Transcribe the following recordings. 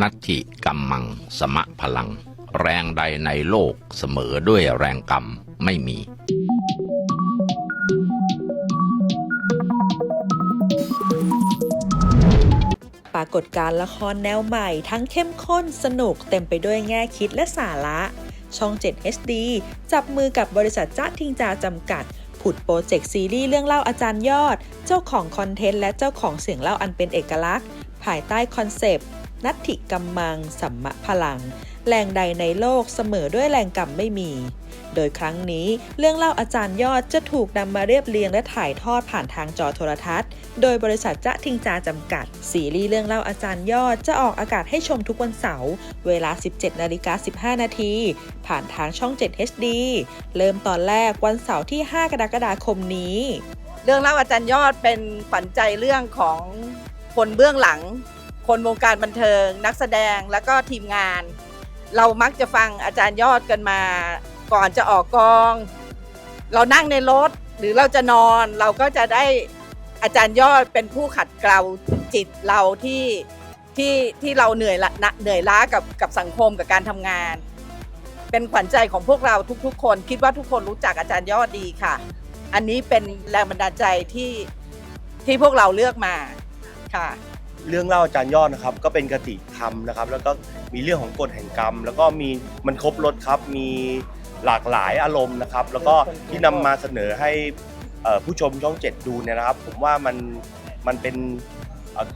นัตถิกัมมังสมะพลัง แรงใดในโลกเสมอด้วยแรงกรรมไม่มี ปรากฏการละครแนวใหม่ทั้งเข้มข้นสนุกเต็มไปด้วยแง่คิดและสาระ ช่อง 7 HD จับมือกับบริษัทจ้าทิงจาจำกัดผุดโปรเจกต์ซีรีส์เรื่องเล่าอาจารย์ยอด เจ้าของคอนเทนต์และเจ้าของเสียงเล่าอันเป็นเอกลักษณ์ ภายใต้คอนเซปต์ นัตถิกัมมัง สัมมะพลัง แรงใดในโลกเสมอด้วยแรงกรรมไม่มี โดยครั้งนี้เรื่องเล่าอาจารย์ยอดจะถูกนำมาเรียบเรียงและถ่ายทอดผ่านทางจอโทรทัศน์ โดยบริษัทจะทิงจาจำกัด ซีรีส์เรื่องเล่าอาจารย์ยอดจะออกอากาศให้ชมทุกวันเสาร์เวลา 17นาฬิกา15นาทีผ่านทางช่อง 7 HD เริ่มตอนแรกวันเสาร์ที่ 5 กรกฎาคมนี้ เรื่องเล่าอาจารย์ยอดเป็นขวัญใจเรื่องของคนเบื้องหลัง คนวงการบันเทิง นักแสดงแล้วก็ทีมงาน เรามักจะฟังอาจารย์ยอดกันมา ก่อนจะออกกอง เรานั่งในรถหรือเราจะนอนเราก็จะได้อาจารย์ยอดเป็นผู้ขัดเกลาจิตเราที่ที่ที่เราเหนื่อยละเหนื่อยล้ากับกับสังคมกับการทำงาน เป็นขวัญใจของพวกเราทุกๆ คน คิดว่าทุกคนรู้จักอาจารย์ยอดดีค่ะ อันนี้เป็นแรงบันดาลใจที่ที่พวกเราเลือกมาค่ะ เรื่องเล่าอาจารย์ยอดนะครับ ก็เป็นกติธรรมนะครับ แล้วก็มีเรื่องของกฎแห่งกรรม แล้วก็มีมันครบรถครับมีหลากหลายอารมณ์นะครับ แล้วก็ที่นำมาเสนอให้เอ่อผู้ชมช่องเจ็ดดูเนี่ยนะครับ ผมว่ามันมันเป็นเอ่อ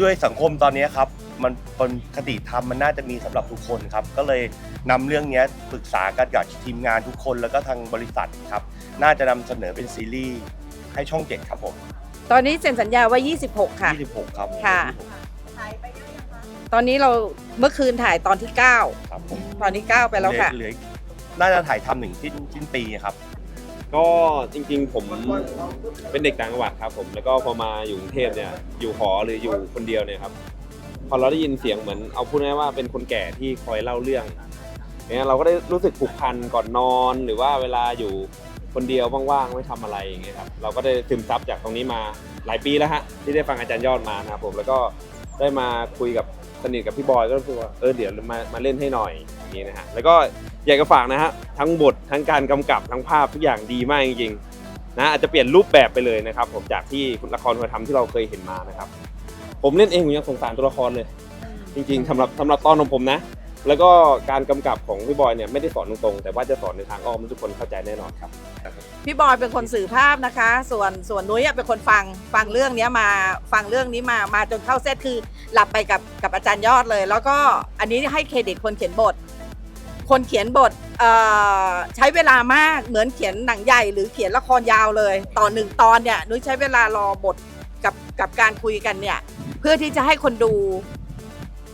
ด้วยสังคมตอนนี้ครับมันเป็นคติธรรมมันน่าจะมีสำหรับทุกคนครับ ก็เลยนำเรื่องเนี้ยปรึกษากันกับทีมงานทุกคนแล้วก็ทางบริษัทครับ น่าจะนำเสนอเป็นซีรีส์ให้ช่องเจ็ดครับผม ตอนนี้เซ็นสัญญาไว้ 26 ค่ะ 26 ครับค่ะตอนนี้เราเมื่อคืนถ่ายตอนที่9ครับผมตอนที่ 9 ไปแล้วค่ะ เหลือน่าจะถ่ายทำหนึ่งสิ้นสิ้นปีครับ ก็จริงๆ ผมเป็นเด็กต่างจังหวัดครับผมแล้วก็พอมาอยู่กรุงเทพเนี่ยอยู่หอหรืออยู่คนเดียวเนี่ยครับพอเราได้ยินเสียงเหมือนเอาพูดง่ายๆว่าเป็นคนแก่ที่คอยเล่าเรื่องเนี่ยเราก็ได้รู้สึกผูกพันก่อนนอนหรือว่าเวลาอยู่ คนเดียวว่างๆไม่ทำอะไรอย่างเงี้ยครับเราก็ได้ซึมซับจากตรงนี้มาหลายปีแล้วฮะที่ได้ฟังอาจารย์ยอดมานะครับผมแล้วก็ได้มาคุยกับสนิทกับพี่บอยก็รู้สึกว่าเออเดี๋ยวมามาเล่นให้หน่อยอย่างนี้นะฮะแล้วก็อยากจะฝากนะฮะทั้งบททั้งการกำกับทั้งภาพทุกอย่างดีมากจริงๆนะอาจจะเปลี่ยนรูปแบบไปเลยนะครับ ผมจากที่ละครคุณธรรมที่เราเคยเห็นมานะครับ ผมเล่นเองผมยังสงสารตัวละครเลย จริงๆสำหรับสำหรับตอนของผมนะ แล้วก็การกำกับของพี่บอยเนี่ยไม่ได้สอนตรงๆ แต่ว่าจะสอนในทางอ้อมให้ทุกคนเข้าใจแน่นอนครับ พี่บอยเป็นคนสื่อภาพนะคะ ส่วนส่วนนุ้ยอะเป็นคนฟังฟังเรื่องเนี้ยมาฟังเรื่องนี้มามาจนเข้าเซตคือหลับไปกับกับอาจารย์ยอดเลย แล้วก็อันนี้ให้เครดิตคนเขียนบท คนเขียนบทเอ่อใช้เวลามากเหมือนเขียนหนังใหญ่ หรือเขียนละครยาวเลยต่อหนึ่งตอนเนี่ยนุ้ยใช้เวลารอบทกับกับการคุยกันเนี่ยเพื่อที่จะให้คนดู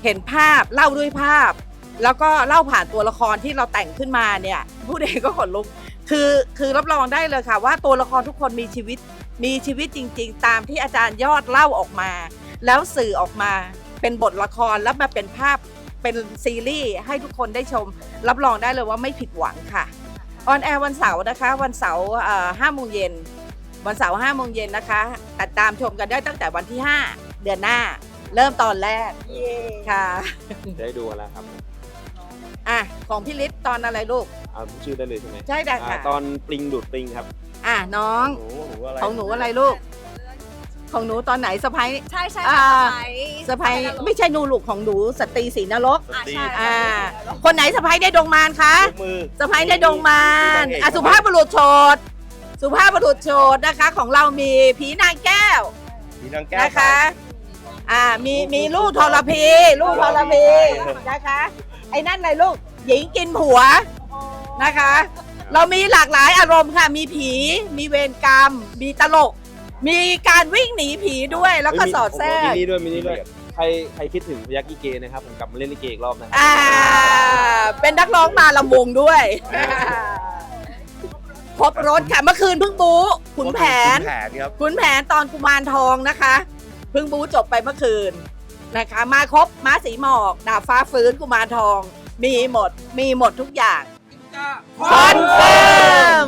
เห็นภาพเล่าด้วยภาพ แล้วก็เล่าผ่านตัวละครที่เราแต่งขึ้นมาเนี่ยผู้เองก็ขนลุกคือคือรับรองได้เลยค่ะ ว่าตัวละครทุกคนมีชีวิตมีชีวิตจริง ๆ ตามที่อาจารย์ยอดเล่าออกมา แล้วสื่อออกมาเป็นบทละครแล้วมาเป็นภาพเป็นซีรีส์ให้ทุกคนได้ชม รับรองได้เลยว่าไม่ผิดหวังค่ะออนแอร์วันเสาร์นะคะ วันเสาร์ห้าโมงเย็นวันเสาร์ห้าโมงเย็นนะคะติดตามชมกันได้ตั้งแต่วันที่ 5 เดือนหน้า เริ่มตอนแรกค่ะ ได้ดูกันแล้วครับอะของพี่ฤทธิ์ตอนอะไรลูก เอาชื่อได้เลยใช่ไหมใช่ค่ะอ่าตอนปลิงดูดปลิงครับอะน้องหนูหนูอะไรของหนูอะไรลูก ของหนูตอนไหนสะพ้าย ใช่ใช่อ่าค่ะสะพ้ายไม่ใช่หนูลูกของหนูสตรีศรีนรกอ่าใช่อ่า คนไหนสะพ้ายได้ดงมารคะยกมือ สะพ้ายได้ดงมารอะสุภาพบุรุษโฉดสุภาพบุรุษโฉดนะคะ ของเรามีผีนางแก้วมีนางแก้วนะคะ อ่ามีมีลูกทรพีลูกทรพีนะคะ ไอ้นั่นอะไรลูกหญิงกินผัวนะคะ เรามีหลากหลายอารมณ์ค่ะ มีผีมีเวรกรรม มีตลก มีการวิ่งหนีผีด้วยแล้วก็เฮ้ยมีสอดแทรมีกนี่ด้วยมีนี่ด้วยใครใครคิดถึงพยักษ์ลิเกนะครับผมกลับมาเล่นลิเกอีกรอบนะครัอ่า เป็นนักร้องมาลำวงด้วยครบรถค่ะ เมื่อคืนเพิ่งบูขุนแผน ขุนแผนครับ ขุนแผนตอนกุมารทองนะคะเพิ่งบูจบไปเมื่อคืนนะคะ มาครบม้าสีหมอกดาบฟ้าฟื้นกุมารทอง มีหมดมีหมดทุกอย่างคอนเฟิร์มคอนเฟิร์ม